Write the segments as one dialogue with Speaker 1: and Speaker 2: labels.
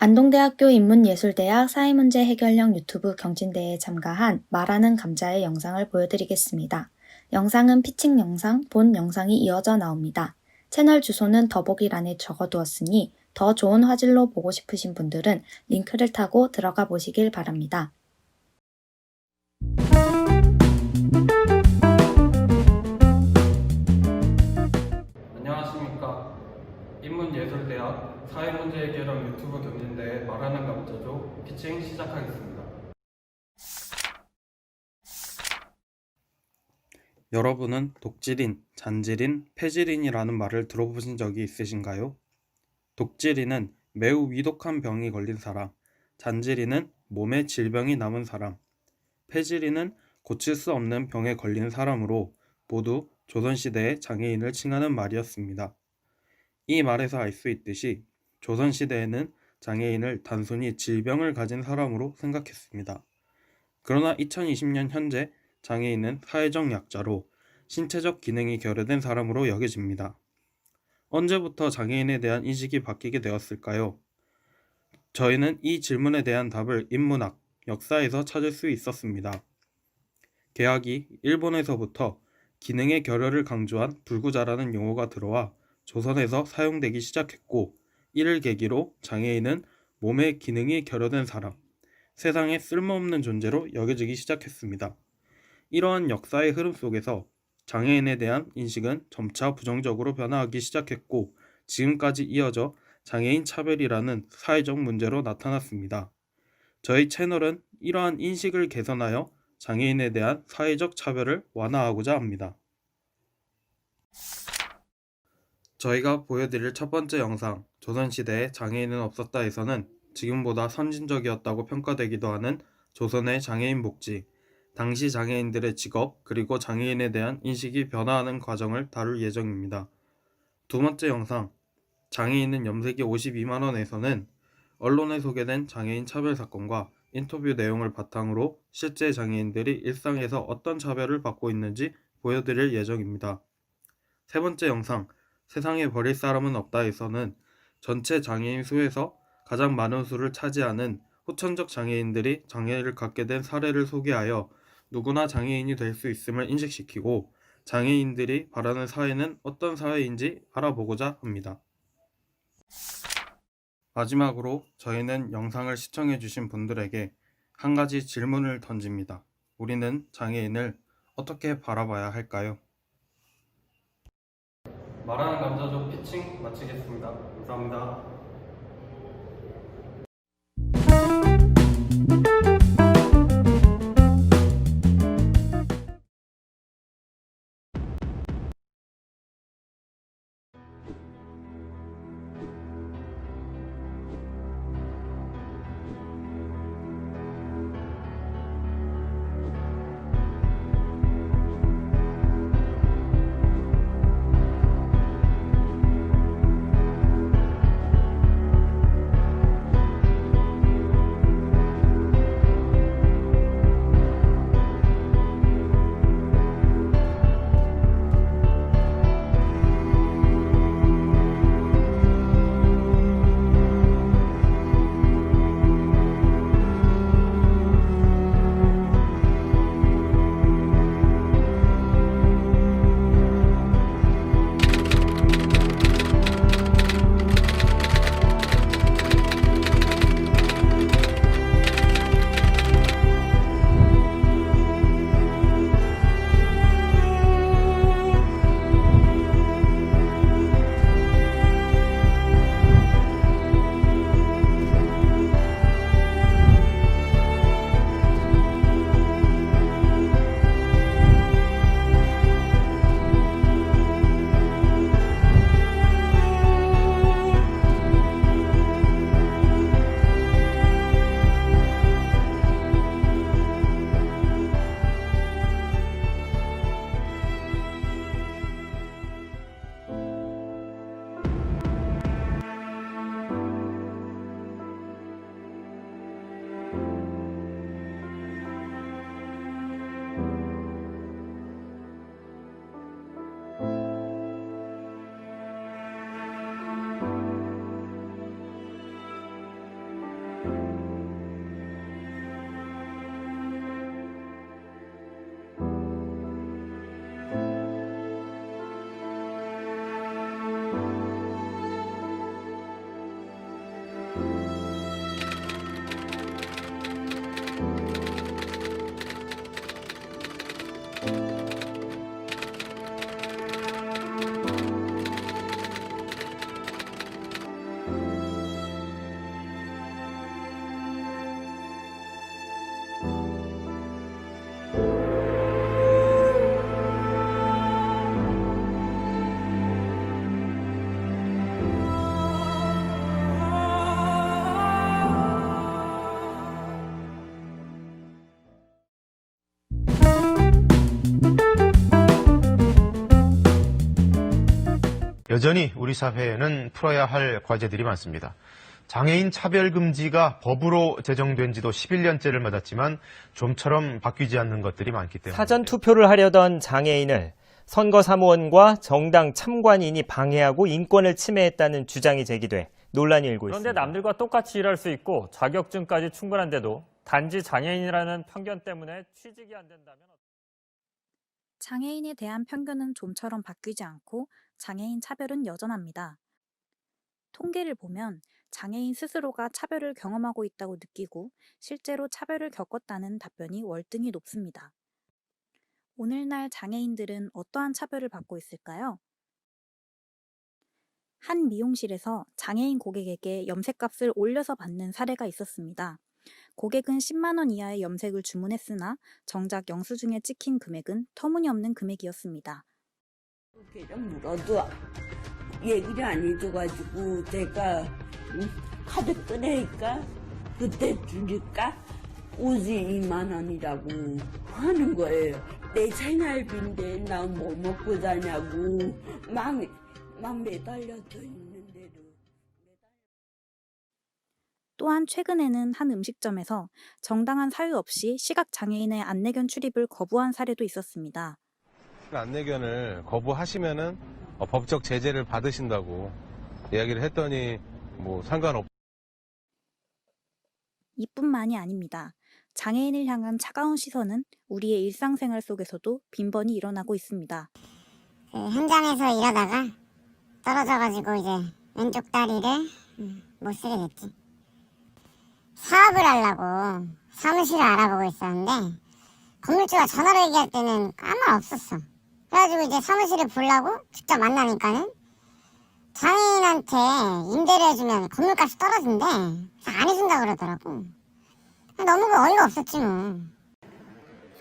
Speaker 1: 안동대학교 인문예술대학 사회문제 해결형 유튜브 경진대회에 참가한 말하는 감자의 영상을 보여드리겠습니다. 영상은 피칭 영상, 본 영상이 이어져 나옵니다. 채널 주소는 더보기란에 적어두었으니 더 좋은 화질로 보고 싶으신 분들은 링크를 타고 들어가 보시길 바랍니다.
Speaker 2: 인문예술대학 사회 문제 해결형 유튜브 경진대회 말하는 감자조 피칭 시작하겠습니다. 여러분은 독질인, 잔질인, 폐질인이라는 말을 들어보신 적이 있으신가요? 독질인은 매우 위독한 병이 걸린 사람, 잔질인은 몸에 질병이 남은 사람, 폐질인은 고칠 수 없는 병에 걸린 사람으로 모두 조선시대의 장애인을 칭하는 말이었습니다. 이 말에서 알 수 있듯이 조선시대에는 장애인을 단순히 질병을 가진 사람으로 생각했습니다. 그러나 2020년 현재 장애인은 사회적 약자로 신체적 기능이 결여된 사람으로 여겨집니다. 언제부터 장애인에 대한 인식이 바뀌게 되었을까요? 저희는 이 질문에 대한 답을 인문학, 역사에서 찾을 수 있었습니다. 계약이 일본에서부터 기능의 결여를 강조한 불구자라는 용어가 들어와 조선에서 사용되기 시작했고 이를 계기로 장애인은 몸의 기능이 결여된 사람, 세상에 쓸모없는 존재로 여겨지기 시작했습니다. 이러한 역사의 흐름 속에서 장애인에 대한 인식은 점차 부정적으로 변화하기 시작했고 지금까지 이어져 장애인 차별이라는 사회적 문제로 나타났습니다. 저희 채널은 이러한 인식을 개선하여 장애인에 대한 사회적 차별을 완화하고자 합니다. 저희가 보여드릴 첫 번째 영상, 조선시대에 장애인은 없었다에서는 지금보다 선진적이었다고 평가되기도 하는 조선의 장애인 복지, 당시 장애인들의 직업, 그리고 장애인에 대한 인식이 변화하는 과정을 다룰 예정입니다. 두 번째 영상, 장애인은 염색이 52만원에서는 언론에 소개된 장애인 차별 사건과 인터뷰 내용을 바탕으로 실제 장애인들이 일상에서 어떤 차별을 받고 있는지 보여드릴 예정입니다. 세 번째 영상, 세상에 버릴 사람은 없다에서는 전체 장애인 수에서 가장 많은 수를 차지하는 후천적 장애인들이 장애를 갖게 된 사례를 소개하여 누구나 장애인이 될 수 있음을 인식시키고 장애인들이 바라는 사회는 어떤 사회인지 알아보고자 합니다. 마지막으로 저희는 영상을 시청해주신 분들에게 한 가지 질문을 던집니다. 우리는 장애인을 어떻게 바라봐야 할까요? 말하는 감자조 피칭 마치겠습니다. 감사합니다.
Speaker 3: 여전히 우리 사회에는 풀어야 할 과제들이 많습니다. 장애인 차별금지가 법으로 제정된 지도 11년째를 맞았지만 좀처럼 바뀌지 않는 것들이 많기 때문에
Speaker 4: 사전 투표를 하려던 장애인을 선거 사무원과 정당 참관인이 방해하고 인권을 침해했다는 주장이 제기돼 논란이 일고
Speaker 5: 그런데
Speaker 4: 있습니다.
Speaker 5: 남들과 똑같이 일할 수 있고 자격증까지 충분한데도 단지 장애인이라는 편견 때문에 취직이 안 된다면
Speaker 6: 장애인에 대한 편견은 좀처럼 바뀌지 않고 장애인 차별은 여전합니다. 통계를 보면 장애인 스스로가 차별을 경험하고 있다고 느끼고 실제로 차별을 겪었다는 답변이 월등히 높습니다. 오늘날 장애인들은 어떠한 차별을 받고 있을까요? 한 미용실에서 장애인 고객에게 염색값을 올려서 받는 사례가 있었습니다. 고객은 10만원 이하의 염색을 주문했으나 정작 영수증에 찍힌 금액은 터무니없는 금액이었습니다.
Speaker 7: 걔좀 물어도 얘기를 안 해줘가지고 음, 카드 꺼내니까? 그때 주니까? 오지 2만 원이라고 하는 거예요. 내 생활비인데 나 뭐 먹고 사냐고. 막, 막 매달려져 있는데도
Speaker 6: 또한 최근에는 한 음식점에서 정당한 사유 없이 시각장애인의 안내견 출입을 거부한 사례도 있었습니다.
Speaker 8: 안내견을 거부하시면은 어, 법적 제재를 받으신다고 이야기를 했더니 뭐 상관없.
Speaker 6: 이뿐만이 아닙니다. 장애인을 향한 차가운 시선은 우리의 일상생활 속에서도 빈번히 일어나고 있습니다.
Speaker 9: 그 현장에서 일하다가 떨어져가지고 이제 왼쪽 다리를 음, 못 쓰게 됐지. 사업을 하려고 사무실을 알아보고 있었는데 건물주가 전화로 얘기할 때는 아무 말 없었어. 그래가지고 이제 사무실을 보려고 직접 만나니까는 장애인한테 임대를 해주면 건물값이 떨어진대. 안 해준다 그러더라고. 너무 어이가 없었지 뭐.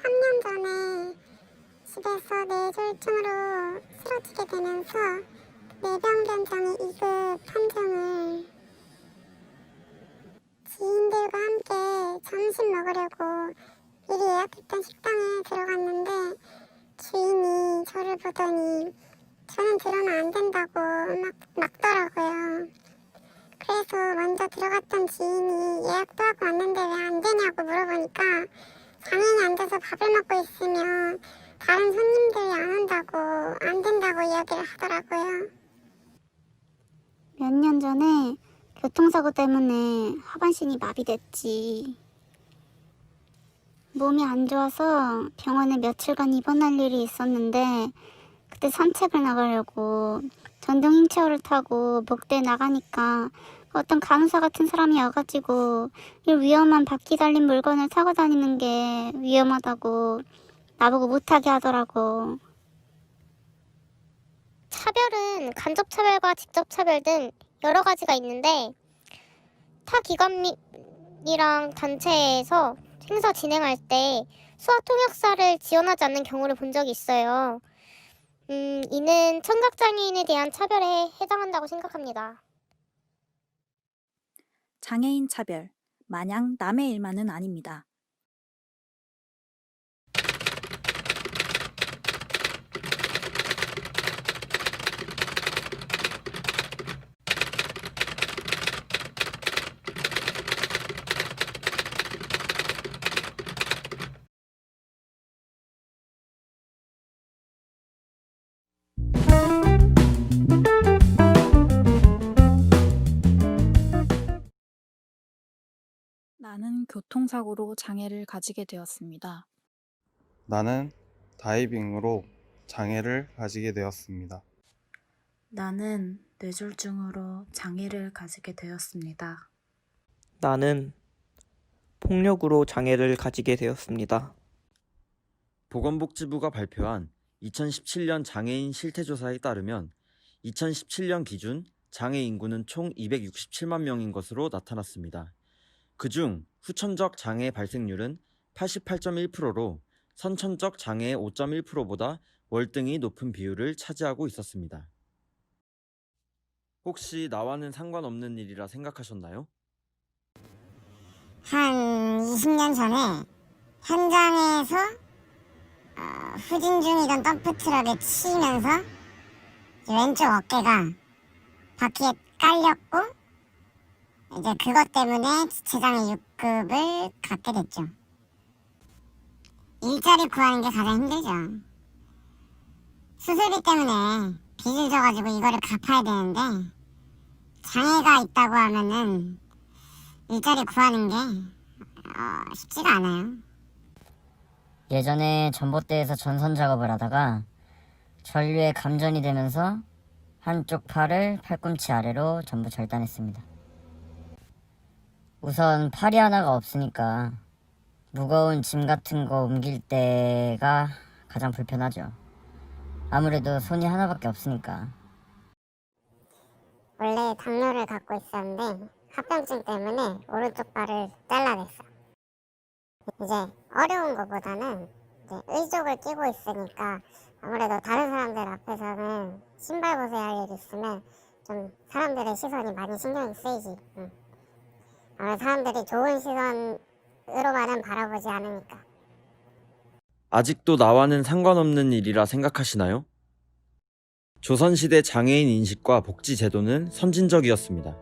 Speaker 9: 3년 전에 집에서 뇌졸중으로 쓰러지게 되면서 뇌병변장애 2급 판정을 지인들과 함께 점심 먹으려고 미리 예약했던 식당에 들어갔는데 주인이 저를 보더니 저는 들어오면 안 된다고 막 막더라고요. 그래서 먼저 들어갔던 지인이 예약도 하고 왔는데 왜 안 되냐고 물어보니까 장애인이 앉아서 밥을 먹고 있으면 다른 손님들이 안 온다고 안 된다고 이야기를 하더라고요. 몇 년 전에 교통사고 때문에 하반신이 마비됐지. 몸이 안 좋아서 병원에 며칠간 입원할 일이 있었는데 그때 산책을 나가려고 전동 휠체어를 타고 목대에 나가니까 어떤 간호사 같은 사람이 와가지고 이 위험한 바퀴 달린 물건을 타고 다니는 게 위험하다고 나보고 못하게 하더라고. 차별은 간접차별과 직접차별 등 여러 가지가 있는데 타 기관이랑 단체에서 행사 진행할 때 수화 통역사를 지원하지 않는 경우를 본 적이 있어요. 음, 이는 청각장애인에 대한 차별에 해당한다고 생각합니다.
Speaker 6: 장애인 차별, 마냥 남의 일만은 아닙니다. 교통사고로 장애를 가지게 되었습니다.
Speaker 2: 나는 다이빙으로 장애를 가지게 되었습니다.
Speaker 1: 나는 뇌졸중으로 장애를 가지게 되었습니다.
Speaker 10: 나는 폭력으로 장애를 가지게 되었습니다.
Speaker 11: 보건복지부가 발표한 2017년 장애인 실태조사에 따르면 2017년 기준 장애 인구는 총 267만 명인 것으로 나타났습니다. 그중 후천적 장애 발생률은 88.1%로 선천적 장애의 5.1%보다 월등히 높은 비율을 차지하고 있었습니다. 혹시 나와는 상관없는 일이라 생각하셨나요?
Speaker 9: 한 20년 전에 현장에서 어, 후진 중이던 덤프트럭에 치이면서 왼쪽 어깨가 바퀴에 깔렸고 이제 그것 때문에 지체장애 6급을 갖게 됐죠. 일자리 구하는 게 가장 힘들죠. 수술비 때문에 빚을 져가지고 이거를 갚아야 되는데 장애가 있다고 하면은 일자리 구하는 게 어, 쉽지가 않아요.
Speaker 12: 예전에 전봇대에서 전선 작업을 하다가 전류에 감전이 되면서 한쪽 팔을 팔꿈치 아래로 전부 절단했습니다. 우선 팔이 하나가 없으니까 무거운 짐 같은 거 옮길 때가 가장 불편하죠. 아무래도 손이 하나밖에 없으니까.
Speaker 9: 원래 당뇨를 갖고 있었는데 합병증 때문에 오른쪽 발을 잘라냈어. 이제 어려운 것보다는 이제 의족을 끼고 있으니까 아무래도 다른 사람들 앞에서는 신발 벗어야 할 일이 있으면 좀 사람들의 시선이 많이 신경이 쓰이지. 응. 사람들이 좋은 시선으로만은 바라보지 않으니까.
Speaker 11: 아직도 나와는 상관없는 일이라 생각하시나요? 조선시대 장애인 인식과 복지 제도는 선진적이었습니다.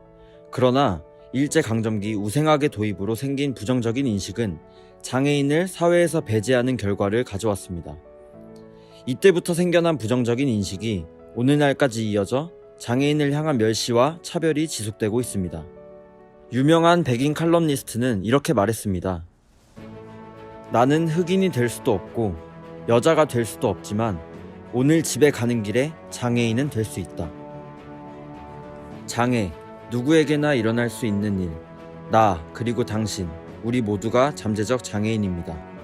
Speaker 11: 그러나 일제강점기 우생학의 도입으로 생긴 부정적인 인식은 장애인을 사회에서 배제하는 결과를 가져왔습니다. 이때부터 생겨난 부정적인 인식이 오늘날까지 이어져 장애인을 향한 멸시와 차별이 지속되고 있습니다. 유명한 백인 칼럼니스트는 이렇게 말했습니다. 나는 흑인이 될 수도 없고 여자가 될 수도 없지만 오늘 집에 가는 길에 장애인은 될 수 있다. 장애, 누구에게나 일어날 수 있는 일. 나, 그리고 당신, 우리 모두가 잠재적 장애인입니다.